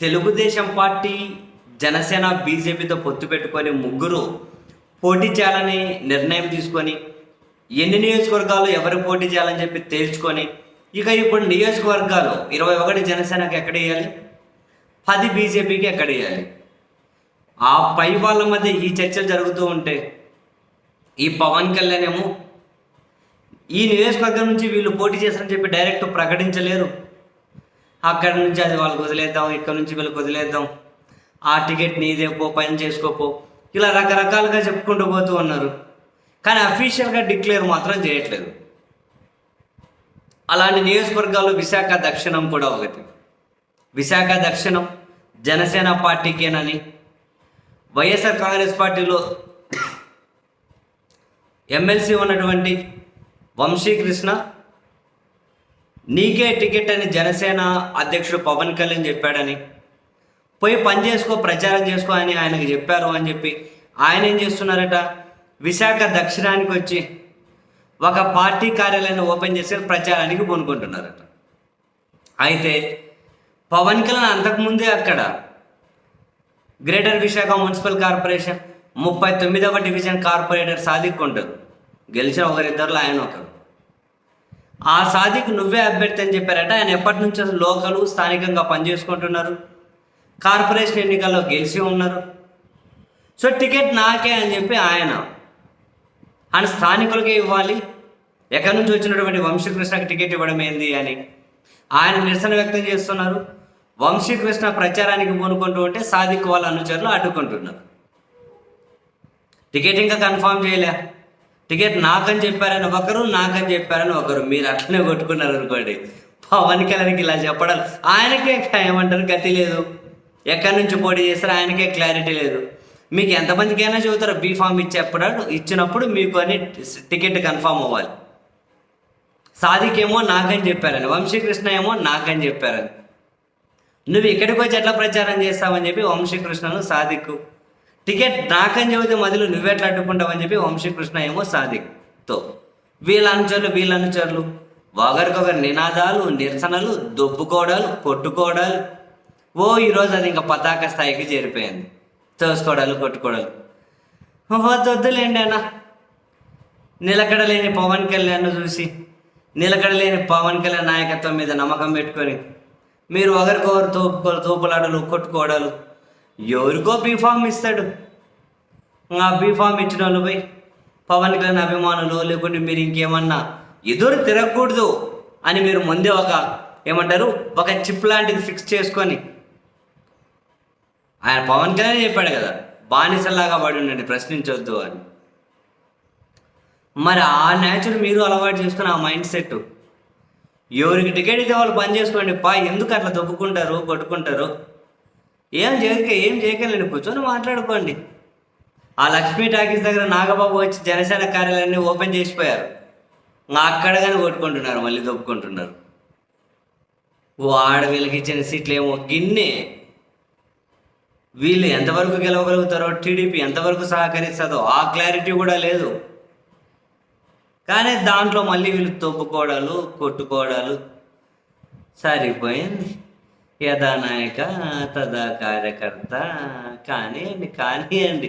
Telugu Desam party Janasena బీజేపీతో పొత్తు పెట్టుకొని ముగ్గురు పోటీ చేయాలని నిర్ణయం తీసుకొని ఎన్ని నియోజకవర్గాలు ఎవరు పోటీ చేయాలని చెప్పి తేల్చుకొని ఇక ఇప్పుడు నియోజకవర్గాలు ఇరవై ఒకటి జనసేనకి ఎక్కడ వేయాలి? పది బీజేపీకి ఎక్కడ వేయాలి? ఆ పై వాళ్ళ మధ్య ఈ చర్చలు జరుగుతూ ఉంటే ఈ పవన్ కళ్యాణ్ ఏమో ఈ నియోజకవర్గం నుంచి వీళ్ళు పోటీ చేస్తారని చెప్పి డైరెక్ట్ ప్రకటించలేరు. అక్కడ నుంచి అది వాళ్ళకి వదిలేద్దాం ఇక్కడ నుంచి వీళ్ళకి వదిలేద్దాం. ఆ టికెట్ నీదే పో పని చేసుకోపో ఇలా రకరకాలుగా చెప్పుకుంటూ పోతూ ఉన్నారు. కానీ అఫీషియల్గా డిక్లేర్ మాత్రం చేయట్లేదు. అలాంటి నియోజకవర్గాలు విశాఖ దక్షిణం కూడా ఒకటి. విశాఖ దక్షిణం జనసేన పార్టీకేనని వైఎస్ఆర్ కాంగ్రెస్ పార్టీలో ఎమ్మెల్సీ ఉన్నటువంటి వంశీకృష్ణ నీకే టికెట్ అని జనసేన అధ్యక్షుడు పవన్ కళ్యాణ్ చెప్పాడని. పోయి పని చేసుకో ప్రచారం చేసుకో అని ఆయనకు చెప్పారు అని చెప్పి. ఆయన ఏం చేస్తున్నారట? విశాఖ దక్షిణానికి వచ్చి ఒక పార్టీ కార్యాలయాన్ని ఓపెన్ చేసి ప్రచారానికి పూనుకుంటున్నారట. అయితే పవన్ కళ్యాణ్ అంతకుముందే అక్కడ గ్రేటర్ విశాఖ మున్సిపల్ కార్పొరేషన్ ముప్పై తొమ్మిదవ డివిజన్ కార్పొరేటర్ సాదిక్ ఉంటారు గెలిచిన ఒకరిద్దరులో ఆయన ఒకరు. ఆ సాదిక్ నువ్వే అభ్యర్థి అని చెప్పారట. ఆయన ఎప్పటి నుంచో లోకలు స్థానికంగా పనిచేసుకుంటున్నారు. కార్పొరేషన్ ఎన్నికల్లో గెలిచి ఉన్నారు. సో టికెట్ నాకే అని చెప్పి ఆయన ఆయన స్థానికులకే ఇవ్వాలి. ఎక్కడి నుంచి వచ్చినటువంటి వంశీకృష్ణకి టికెట్ ఇవ్వడం ఏంది అని ఆయన నిరసన వ్యక్తం చేస్తున్నారు. వంశీకృష్ణ ప్రచారానికి పూనుకుంటూ ఉంటే సాదిక్ వాళ్ళ అనుచరులు అడ్డుకుంటున్నారు. టికెట్ ఇంకా కన్ఫామ్ చేయలే. టికెట్ నాకని చెప్పారని ఒకరు నాకని చెప్పారని ఒకరు. మీరు అట్లనే కొట్టుకున్నారు అనుకోండి పవన్ కళ్యాణ్కి ఇలా చెప్పడం ఆయనకే ఏమంటారు గతి లేదు. ఎక్కడి నుంచి పోటీ చేస్తారో ఆయనకే క్లారిటీ లేదు. మీకు ఎంతమందికైనా చెబుతారు బీ ఫామ్ ఇచ్చేప్పుడు ఇచ్చినప్పుడు మీకు అని టికెట్ కన్ఫామ్ అవ్వాలి. సాదికేమో ఏమో నాకని చెప్పారని వంశీకృష్ణ ఏమో నాకని చెప్పారని. నువ్వు ఇక్కడికి వచ్చి ఎట్లా ప్రచారం చేస్తావని చెప్పి వంశీకృష్ణను సాదిక్కు టికెట్ నాకని చెబితే మధ్యలో నువ్వెట్లా అడ్డుకుంటావని చెప్పి వంశీకృష్ణ ఏమో సాదిక్తో వీళ్ళ అనుచరులు వీళ్ళ అనుచరులు ఒకరికొకరు నినాదాలు నిరసనలు దొబ్బుకోవడాలు కొట్టుకోవడాలు. ఓ ఈరోజు అది ఇంకా పతాక స్థాయికి చేరిపోయింది. తోసుకోవడాలు కొట్టుకోవడాలు. వద్దులేండి అన్న. నిలకడలేని పవన్ కళ్యాణ్ చూసి నిలకడలేని పవన్ కళ్యాణ్ నాయకత్వం మీద నమ్మకం పెట్టుకొని మీరు ఒకరికొకరు తోపుకో తోపులాడలు కొట్టుకోవడాలు ఎవరికో బీఫామ్ ఇస్తాడు. ఆ బీఫామ్ ఇచ్చిన వాళ్ళు పోయి పవన్ కళ్యాణ్ అభిమానులు లేకుంటే మీరు ఇంకేమన్నా ఎదురు తిరగకూడదు అని మీరు ముందే ఒక ఏమంటారు ఒక చిప్ లాంటిది ఫిక్స్ చేసుకొని ఆయన పవన్ కళ్యాణ్ చెప్పాడు కదా బానిసలాగా పడి ఉండండి ప్రశ్నించొద్దు అని. మరి ఆ నేచర్ మీరు అలవాటు చేసుకుని ఆ మైండ్ సెట్ ఎవరికి టికెట్ ఇదే వాళ్ళు పని చేసుకోండి. పా ఎందుకు అట్లా దొబ్బుకుంటారు కొట్టుకుంటారు? ఏం చేయక ఏం చేయగలండి కూర్చొని మాట్లాడుకోండి. ఆ లక్ష్మీ టాకీస్ దగ్గర నాగబాబు వచ్చి జనసేన కార్యాలయాన్ని ఓపెన్ చేసిపోయారు. ఇంకా అక్కడ కానీ కొట్టుకుంటున్నారు మళ్ళీ దొబ్బుకుంటున్నారు. వాడు వీళ్ళకి ఇచ్చిన సీట్లు ఏమో గిన్నె. వీళ్ళు ఎంతవరకు గెలవగలుగుతారో టీడీపీ ఎంతవరకు సహకరిస్తుందో ఆ క్లారిటీ కూడా లేదు. కానీ దాంట్లో మళ్ళీ వీళ్ళు తొప్పుకోవడాలు కొట్టుకోవడాలు సరిపోయింది. యథా నాయక తదా కార్యకర్త. కానీ అండి కానీ అండి.